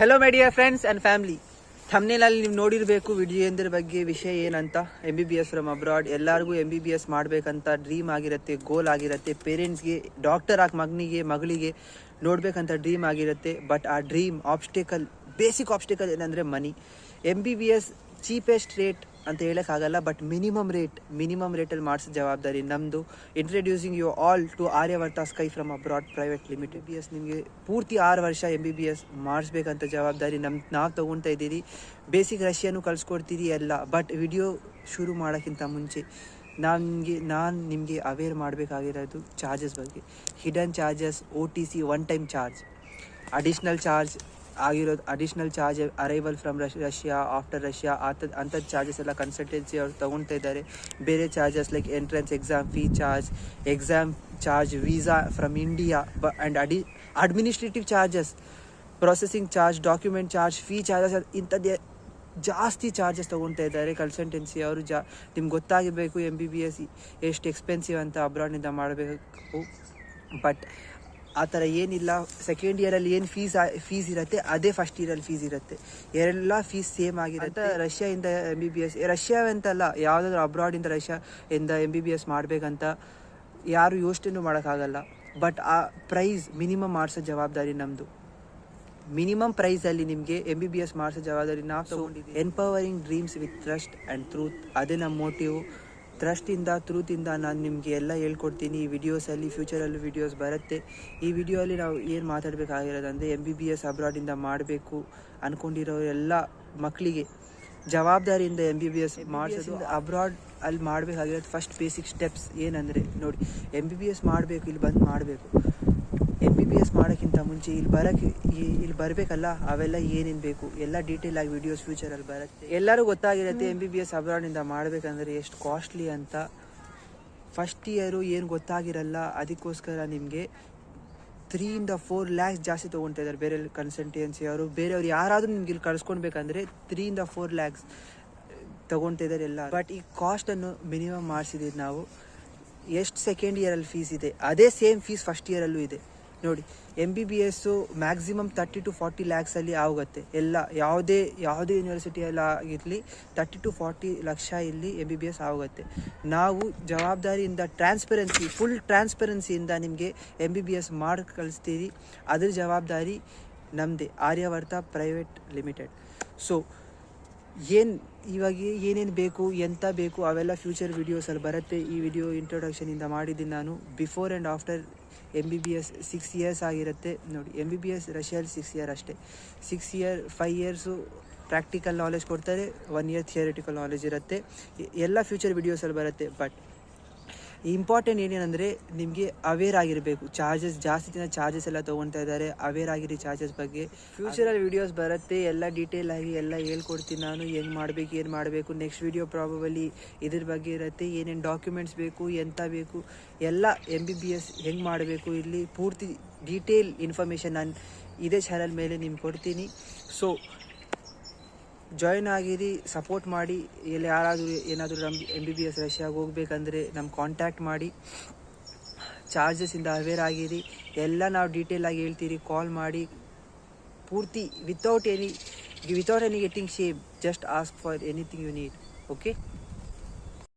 Hello dear friends and family ಥಮ್ನೇಲಲ್ಲಿ ನೀವು ನೋಡಿರಬೇಕು ವಿಜಯೇಂದ್ರ ಬಗ್ಗೆ ವಿಷಯ ಏನಂತ. M B B S from abroad ಎಲ್ಲರಿಗೂ ಎಂ ಬಿ ಬಿ ಎಸ್ ಮಾಡಬೇಕಂತ ಡ್ರೀಮ್ ಆಗಿರುತ್ತೆ ಗೋಲ್ ಆಗಿರುತ್ತೆ. ಪೇರೆಂಟ್ಸ್ಗೆ ಡಾಕ್ಟರ್ ಆಗಿ ಮಗನಿಗೆ, ಮಗಳಿಗೆ ನೋಡಬೇಕಂತ ಡ್ರೀಮ್ ಆಗಿರುತ್ತೆ. ಬಟ್ ಆ ಡ್ರೀಮ್ ಆಬ್ಸ್ಟಿಕಲ್ ಬೇಸಿಕ್ ಆಬ್ಸ್ಟಿಕಲ್ ಏನಂದರೆ money M B B S cheapest rate ಅಂತ ಹೇಳೋಕ್ಕಾಗಲ್ಲ ಬಟ್ ಮಿನಿಮಮ್ ರೇಟ್ ಮಿನಿಮಮ್ ರೇಟಲ್ಲಿ ಮಾಡಿಸೋ ಜವಾಬ್ದಾರಿ ನಮ್ಮದು introducing you all to Aryavarta sky from abroad private limited B S ನಿಮಗೆ ಪೂರ್ತಿ ಆರು ವರ್ಷ ಎಂ ಬಿ ಬಿ ಎಸ್ ಮಾಡಿಸ್ಬೇಕಂತ ಜವಾಬ್ದಾರಿ ನಮ್ಮ ನಾವು ತೊಗೊಳ್ತಾ ಇದ್ದೀರಿ ಬೇಸಿಕ್ ರಷ್ಯಾನು ಕಳಿಸ್ಕೊಡ್ತೀರಿ ಎಲ್ಲ ಬಟ್ ವಿಡಿಯೋ ಶುರು ಮಾಡೋಕ್ಕಿಂತ ಮುಂಚೆ ನನಗೆ ನಾನು ನಿಮಗೆ ಅವೇರ್ ಮಾಡಬೇಕಾಗಿರೋದು ಚಾರ್ಜಸ್ ಬಗ್ಗೆ. Hidden charges O T C one time charge additional charge ಆಗಿರೋದು additional charge arrival from rush Russia after Russia ಅಂತ ಅಂಥದ್ದು ಚಾರ್ಜಸ್ ಎಲ್ಲ ಕನ್ಸಲ್ಟೆನ್ಸಿ ಅವ್ರು ತೊಗೊಳ್ತಾ ಇದ್ದಾರೆ. ಬೇರೆ charges like entrance exam fee charge exam charge visa from India ಬ and ಅಡಿ administrative charges processing charge document charge fee charges ಇಂಥದ್ದೇ ಜಾಸ್ತಿ ಚಾರ್ಜಸ್ ತೊಗೊಳ್ತಾ ಇದ್ದಾರೆ ಕನ್ಸಲ್ಟೆನ್ಸಿ ಅವರು. ಜಾ, ನಿಮ್ಗೆ ಗೊತ್ತಾಗಬೇಕು ಎಂ ಬಿ ಬಿ ಎಸ್ ಎಷ್ಟು ಎಕ್ಸ್ಪೆನ್ಸಿವ್ ಅಂತ ಅಬ್ರಾಡ್ನಿಂದ ಮಾಡಬೇಕು. ಬಟ್ ಆ ಥರ ಏನಿಲ್ಲ. ಸೆಕೆಂಡ್ ಇಯರಲ್ಲಿ ಏನು ಫೀಸ್ ಫೀಸ್ ಇರುತ್ತೆ ಅದೇ ಫಸ್ಟ್ ಇಯರಲ್ಲಿ ಫೀಸ್ ಇರುತ್ತೆ. ಎಲ್ಲ ಫೀಸ್ ಸೇಮ್ ಆಗಿರುತ್ತೆ. ರಷ್ಯಾಯಿಂದ M B B S Russia ಅಂತಲ್ಲ ಯಾವುದಾದ್ರೂ ಅಬ್ರಾಡಿಂದ ರಷ್ಯಾ ಇಂದ ಎಂ ಬಿ ಬಿ ಎಸ್ ಮಾಡಬೇಕಂತ ಯಾರು ಯೋಚನೆ ಮಾಡೋಕ್ಕಾಗಲ್ಲ. ಬಟ್ ಆ ಪ್ರೈಸ್ ಮಿನಿಮಮ್ ಮಾಡಿಸೋ ಜವಾಬ್ದಾರಿ ನಮ್ಮದು ಮಿನಿಮಮ್ ಪ್ರೈಸಲ್ಲಿ ನಿಮಗೆ ಎಂ ಬಿ ಬಿ ಎಸ್ ಮಾಡಿಸೋ ಜವಾಬ್ದಾರಿ ನಾವು ತೊಗೊಂಡಿದ್ದೀವಿ. Empowering dreams with trust and truth ಅದೇ ನಮ್ಮ ಮೋಟಿವ್ ಟ್ರಸ್ಟಿಂದ ತ್ರೂತಿಂದ ನಾನು ನಿಮಗೆ ಎಲ್ಲ ಹೇಳ್ಕೊಡ್ತೀನಿ. ಈ ವಿಡಿಯೋಸಲ್ಲಿ ಫ್ಯೂಚರಲ್ಲೂ ವಿಡಿಯೋಸ್ ಬರುತ್ತೆ. ಈ ವಿಡಿಯೋಲ್ಲಿ ನಾವು ಏನು ಮಾತಾಡಬೇಕಾಗಿರೋದಂದರೆ ಎಂ ಬಿ ಬಿ ಎಸ್ ಅಬ್ರಾಡಿಂದ ಮಾಡಬೇಕು ಅಂದ್ಕೊಂಡಿರೋ ಎಲ್ಲ ಮಕ್ಕಳಿಗೆ ಜವಾಬ್ದಾರಿಯಿಂದ ಎಂ ಬಿ ಬಿ ಎಸ್ ಮಾಡಿಸೋದು ಅಬ್ರಾಡ್ ಅಲ್ಲಿ ಮಾಡಬೇಕಾಗಿರೋದು ಫಸ್ಟ್ ಬೇಸಿಕ್ ಸ್ಟೆಪ್ಸ್ ಏನಂದರೆ ನೋಡಿ ಎಂ ಬಿ ಬಿ ಎಸ್ ಮಾಡಬೇಕು ಇಲ್ಲಿ ಬಂದು ಮಾಡಬೇಕು. ಎಂ ಬಿ ಬಿ ಎಸ್ ಮಾಡೋಕ್ಕಿಂತ ಮುಂಚೆ ಇಲ್ಲಿ ಬರೋಕ್ಕೆ ಇಲ್ಲಿ ಬರಬೇಕಲ್ಲ? ಅವೆಲ್ಲ ಏನೇನು ಬೇಕು? ಎಲ್ಲ ಡೀಟೇಲ್ ಆಗಿ ವಿಡಿಯೋಸ್ ಫ್ಯೂಚರಲ್ಲಿ ಬರುತ್ತೆ. ಎಲ್ಲರೂ ಗೊತ್ತಾಗಿರುತ್ತೆ ಎಂ ಬಿ ಬಿ ಎಸ್ ಅಬ್ರಾಡಿಂದ ಮಾಡಬೇಕಂದ್ರೆ ಎಷ್ಟು ಕಾಸ್ಟ್ಲಿ ಅಂತ. ಫಸ್ಟ್ ಇಯರು ಏನು ಗೊತ್ತಾಗಿರಲ್ಲ ಅದಕ್ಕೋಸ್ಕರ ನಿಮಗೆ ತ್ರೀಯಿಂದ ಫೋರ್ ಲ್ಯಾಕ್ಸ್ ಜಾಸ್ತಿ ತೊಗೊಳ್ತಾ ಇದ್ದಾರೆ ಬೇರೆ ಕನ್ಸಲ್ಟೆನ್ಸಿ ಅವರು. ಬೇರೆಯವ್ರು ಯಾರಾದರೂ ನಿಮ್ಗೆ ಇಲ್ಲಿ ಕಳ್ಸ್ಕೊಳ್ಬೇಕಂದ್ರೆ ತ್ರೀಯಿಂದ ಫೋರ್ ಲ್ಯಾಕ್ಸ್ ತೊಗೊಳ್ತಾ ಇದ್ದಾರೆ ಎಲ್ಲ. ಬಟ್ ಈ ಕಾಸ್ಟನ್ನು ಮಿನಿಮಮ್ ಮಾಡಿಸಿದ್ದೀವಿ ನಾವು. ಎಷ್ಟು ಸೆಕೆಂಡ್ ಇಯರಲ್ಲಿ ಫೀಸ್ ಇದೆ? ಅದೇ ಸೇಮ್ ಫೀಸ್ ಫಸ್ಟ್ ಇಯರಲ್ಲೂ ಇದೆ. ನೋಡಿ M B B S maximum thirty to forty ಲ್ಯಾಕ್ಸಲ್ಲಿ ಆಗುತ್ತೆ. ಎಲ್ಲ, ಯಾವುದೇ ಯಾವುದೇ ಯೂನಿವರ್ಸಿಟಿಯಲ್ಲಿ ಆಗಿರಲಿ ತರ್ಟಿ ಟು ಫಾರ್ಟಿ ಲಕ್ಷ ಇಲ್ಲಿ ಎಂ ಬಿ ಬಿ ಎಸ್ ಆಗುತ್ತೆ. ನಾವು ಜವಾಬ್ದಾರಿಯಿಂದ ಟ್ರಾನ್ಸ್ಪರೆನ್ಸಿ ಫುಲ್ ಟ್ರಾನ್ಸ್ಪರೆನ್ಸಿಯಿಂದ ನಿಮಗೆ ಎಂ ಬಿ ಬಿ ಎಸ್ ಮಾಡಿ ಕಳಿಸ್ತೀರಿ. ಅದ್ರ ಜವಾಬ್ದಾರಿ ನಮ್ಮದೇ ಆರ್ಯವರ್ತ ಪ್ರೈವೇಟ್ ಲಿಮಿಟೆಡ್ ಸೊ ಏನು ಇವಾಗ ಏನೇನು ಬೇಕು ಎಂಥ ಬೇಕು, ಅವೆಲ್ಲ ಫ್ಯೂಚರ್ ವೀಡಿಯೋಸಲ್ಲಿ ಬರುತ್ತೆ. ಈ ವಿಡಿಯೋ ಇಂಟ್ರೊಡಕ್ಷನಿಂದ ಮಾಡಿದ್ದೀನಿ ನಾನು. Before and after M B B S six years ಆಗಿರುತ್ತೆ. ನೋಡಿ ಎಂ ಬಿ ಬಿ ಎಸ್ ರಷ್ಯಲ್ಲಿ ಸಿಕ್ಸ್ ಇಯರ್ ಅಷ್ಟೇ. Six year five years practical knowledge ಕೊಡ್ತಾರೆ. ಒನ್ ಇಯರ್ ಥಿಯರಿಟಿಕಲ್ ನಾಲೆಜ್ ಇರುತ್ತೆ. ಎಲ್ಲ ಫ್ಯೂಚರ್ ವೀಡಿಯೋಸಲ್ಲಿ ಬರುತ್ತೆ. ಬಟ್ ಇಂಪಾರ್ಟೆಂಟ್ ಏನೇನಂದರೆ ನಿಮಗೆ ಅವೇರ್ ಆಗಿರಬೇಕು. ಚಾರ್ಜಸ್ ಜಾಸ್ತಿ ಜನ ಚಾರ್ಜಸ್ ಎಲ್ಲ ತೊಗೊಳ್ತಾ ಇದ್ದಾರೆ. ಅವೇರ್ ಆಗಿರಿ ಚಾರ್ಜಸ್ ಬಗ್ಗೆ. ಫ್ಯೂಚರಲ್ಲಿ ವೀಡಿಯೋಸ್ ಬರುತ್ತೆ. ಎಲ್ಲ ಡೀಟೇಲ್ ಆಗಿ ಎಲ್ಲ ಹೇಳ್ಕೊಡ್ತೀನಿ ನಾನು. ಹೆಂಗೆ ಮಾಡಬೇಕು, ಏನು ಮಾಡಬೇಕು ನೆಕ್ಸ್ಟ್ ವೀಡಿಯೋ ಪ್ರಾಬಬಲಿ ಇದ್ರ ಬಗ್ಗೆ ಇರುತ್ತೆ. ಏನೇನು ಡಾಕ್ಯುಮೆಂಟ್ಸ್ ಬೇಕು ಎಂಥ ಬೇಕು, ಎಲ್ಲ ಎಂ ಬಿ ಬಿ ಎಸ್ ಹೆಂಗೆ ಮಾಡಬೇಕು, ಇಲ್ಲಿ ಪೂರ್ತಿ ಡೀಟೇಲ್ ಇನ್ಫಾರ್ಮೇಷನ್ ನಾನು ಇದೇ ಚಾನಲ್ ಮೇಲೆ ನಿಮ್ಗೆ ಕೊಡ್ತೀನಿ. ಸೊ ಜಾಯ್ನ್ ಆಗಿರಿ ಸಪೋರ್ಟ್ ಮಾಡಿ, ಎಲ್ಲಿ ಯಾರಾದರೂ ಏನಾದರೂ ನಮ್ಮ ಎಂ ಬಿ ಬಿ ಎಸ್ ರಷ್ಯಾಗೆ ಹೋಗ್ಬೇಕಂದ್ರೆ ನಮ್ಮ ಕಾಂಟ್ಯಾಕ್ಟ್ ಮಾಡಿ. ಚಾರ್ಜಸ್ಸಿಂದ ಅವೇರ್ ಆಗಿರಿ. ಎಲ್ಲ ನಾವು ಡೀಟೇಲ್ ಆಗಿ ಹೇಳ್ತೀರಿ ಕಾಲ್ ಮಾಡಿ. ಪೂರ್ತಿ without any without any getting shame just ask for anything you need okay